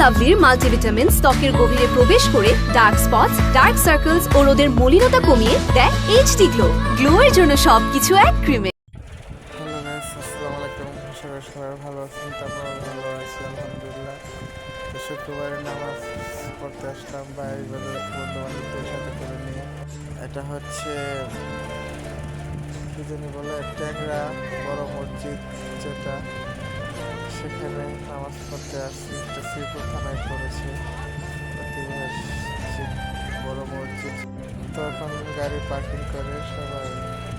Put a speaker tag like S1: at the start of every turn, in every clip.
S1: লাভলির multivitamin ত্বকের গভীরে প্রবেশ করে ডার্ক স্পটস, ডার্ক সার্কেলস ও রোদের মলিনতা কমিয়ে দেয় এইচডি গ্লো। গ্লো এর জন্য সবকিছু এক ক্রিমে
S2: ভালো আছেন তারপর ভালো আলহামদুলিল্লাহ। নামাজ পড়তে আসলাম বাইরে সাথে করে নিয়ে। এটা হচ্ছে, কি জানি বলে, ট্যাংরা বড় মসজিদ যেটা। সেখানে নামাজ পড়তে আসছি। এটা শ্রীপুর থানায় পড়েছে। বড় মসজিদ। তো এখন গাড়ি পার্কিং করে সবাই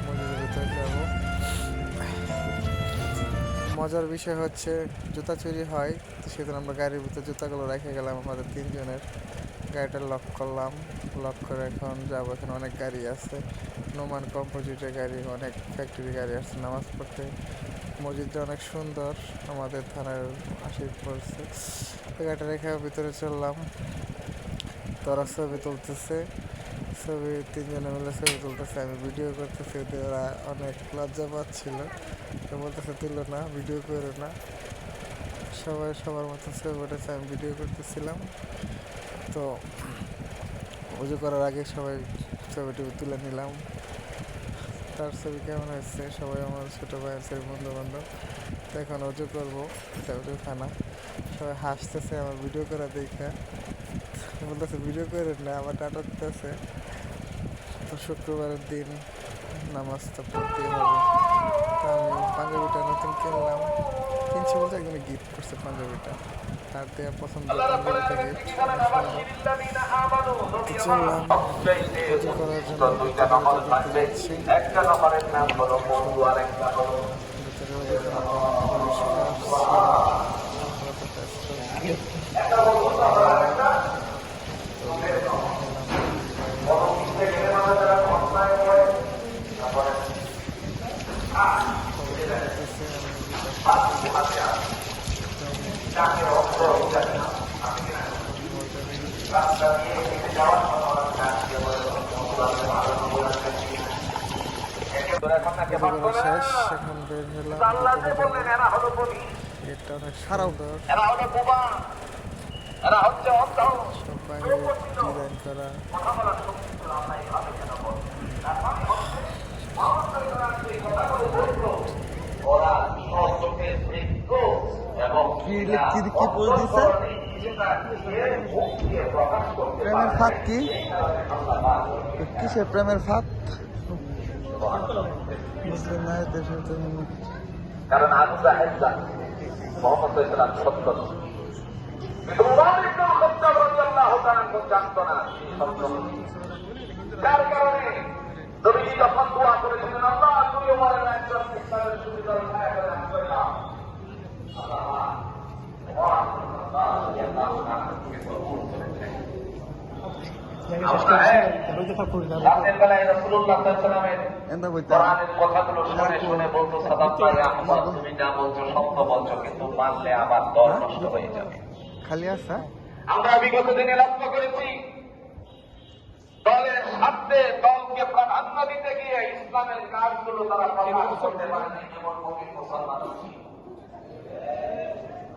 S2: মসজিদের ভিতরে যাব। মজার বিষয় হচ্ছে, জুতা চুরি হয়। তো সেদিন আমরা গাড়ির ভিতরে জুতাগুলো রেখে গেলাম আমাদের তিনজনের। গাড়িটা লক করলাম। লক করে এখন যাব। এখানে অনেক গাড়ি আছে। নোমান কম্পোজিটের গাড়ি, অনেক ফ্যাক্টরি গাড়ি আসছে নামাজ পড়তে। মসজিদটা অনেক সুন্দর। আমাদের থানার আশি পড়ছে। গাড়িটা রেখে ভিতরে চললাম। তারা ছবি তুলতেছে। ছবি, তিনজনে মিলে ছবি তুলতেছে। আমি ভিডিও করতেছি। ওরা অনেক লজ্জা পাচ্ছিল। বলতেছে, তুলো না ভিডিও করো না। সবাই সবার মতো ছবি উঠেছে। আমি ভিডিও করতেছিলাম। তো উজু করার আগে সবাই ছবি টবি তুলে নিলাম। তার ছবি কেমন হয়েছে? সবাই আমার ছোটো ভাই আছে বন্ধু বান্ধব তো এখন অজু করব, এটা উজু খানা। সবাই হাসতেছে, আমার ভিডিও করা দেখে। বলতেছে ভিডিও করে না আমার টাটা দিতেছে তো শুক্রবারের দিন নামাজ তো পড়তেই হবে। তো আমি পাঞ্জাবিটা নতুন কিনলাম। কিনছি বলতে একদম গিফট করছে পাঞ্জাবিটা। তার দেওয়া পছন্দ চললাম পুজো করার জন্য
S3: একটা নম্বরের নাম হলো বন্ধু আর একটা হলো
S2: ভিতরে ওদের পরিষ্কার পুজো শেষ এখন বের হলাম গেটটা অনেক সুন্দর
S3: এরা হলো বোবা এরা হচ্ছে অন্ধ
S2: সব বাইরে ডিজাইন করা কি কি কি পোজ দিছে প্রেমের ফাঁদ কি? কিসের প্রেমের ফাঁদ? বুঝলে না দেশে তো
S3: কারণ আজা হেজা মোহাম্মদ ইসলাম সত্য। যার কারণে যখন দোয়া করেছিলেন, আল্লাহ তুমি ওমরের একজন ছায়া
S2: খালি আছে?
S3: আমরা বিগত দিনে লক্ষ্য করেছি দলের স্বার্থে দলকে প্রাধান্য দিতে গিয়ে ইসলামের কাজগুলো তারা করতে পারেনি যেমন মুসলমান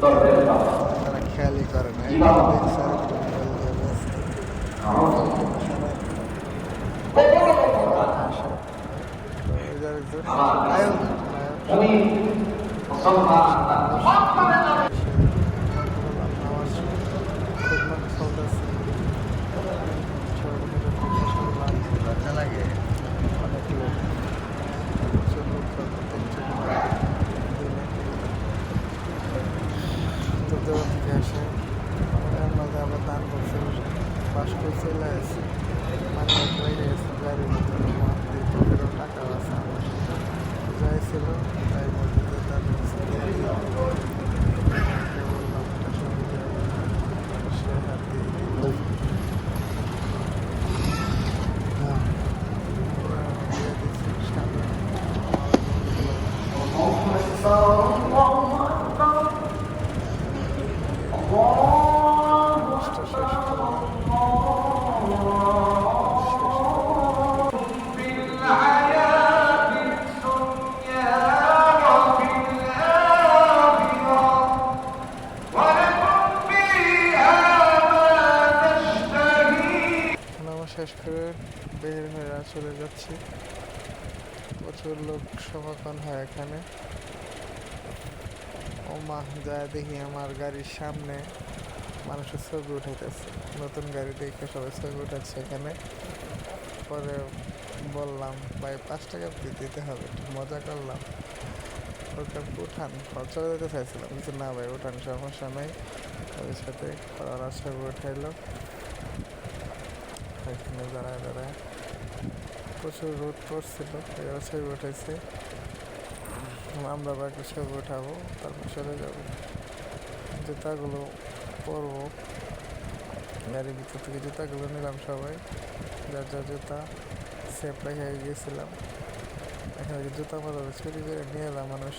S2: তারা খেয়ালই করে না দেখছে আর একটু। তো এই যে আরেকজন, আয়ো, আয়ো। নামাজ খুদমত চলতেছে। ছোটখাটো প্রফেশনাল লাঞ্চ লজ্জা লাগে অনেক লোক প্রচুর লোক প্রত্যেক দিনে দূর দূরান্ত থেকে আসে এর মধ্যে আবার দান করছে পাশ করে চলে আসে মানে হয়ে গেছে ছিল তাই মসজিদে দাঁড়িয়ে বললাম একটা ছবি দেওয়া সে হাত দিয়ে দিল। দিয়ে দিছি সামনে জিনিসটা শেষ করে বের হয়ে চলে যাচ্ছি। প্রচুর লোক সমাগম হয় এখানে। ও মা যায় দেখি আমার গাড়ির সামনে মানুষের ছবি উঠাইতেছে। নতুন গাড়ি দেখে সবাই ছবি উঠাচ্ছে এখানে। পরে বললাম, ভাই, পাঁচ টাকা দিতে হবে মজা করলাম। ওটা উঠান। ঘর চলে যেতে চাইছিলাম। কিন্তু না ভাই, উঠান, সমস্যা নেই। ওদের সাথে ওরা ছবি উঠাইলো। এখানে দাঁড়ায় দাঁড়ায় প্রচুর রোদ পড়ছিল, এরা ছবি উঠেছে আমরা বাকি ছবি উঠাবো, তারপর চলে যাব। জুতাগুলো পরবো গাড়ির ভিতর থেকে জুতাগুলো নিলাম সবাই। যার যা জুতা সেফ রেখে গিয়েছিলাম এখানে জুতা পাতা চুরি করে নিয়ে এলাম মানুষ।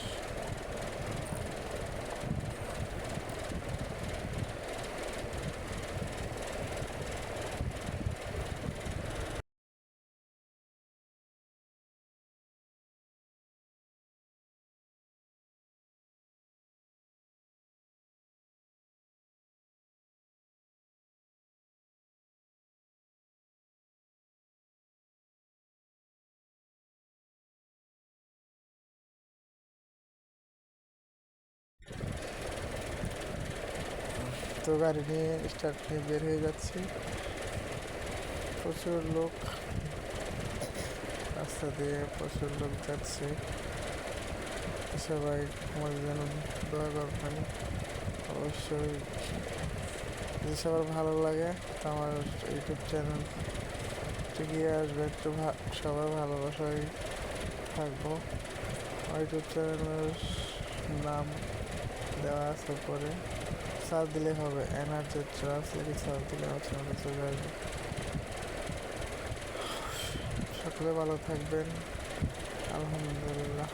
S2: তো গাড়ি নিয়ে স্টার্ট নিয়ে বের হয়ে যাচ্ছি। প্রচুর লোক। রাস্তা দিয়ে প্রচুর লোক যাচ্ছে। সবাই আমাদের যেন দয়া করবেন। অবশ্যই যদি সবার ভালো লাগে তো আমার ইউটিউব চ্যানেল টিকিয়ে আসবে। একটু সবার ভালোবাসায় থাকব। আমার ইউটিউব চ্যানেলের নাম দেওয়া আছে উপরে। সার্চ দিলে হবে এনার্জি ট্রান্সলেটিক সার দিলে হচ্ছে আমাদের চলে আসবে। সকলে ভালো থাকবেন, আলহামদুলিল্লাহ।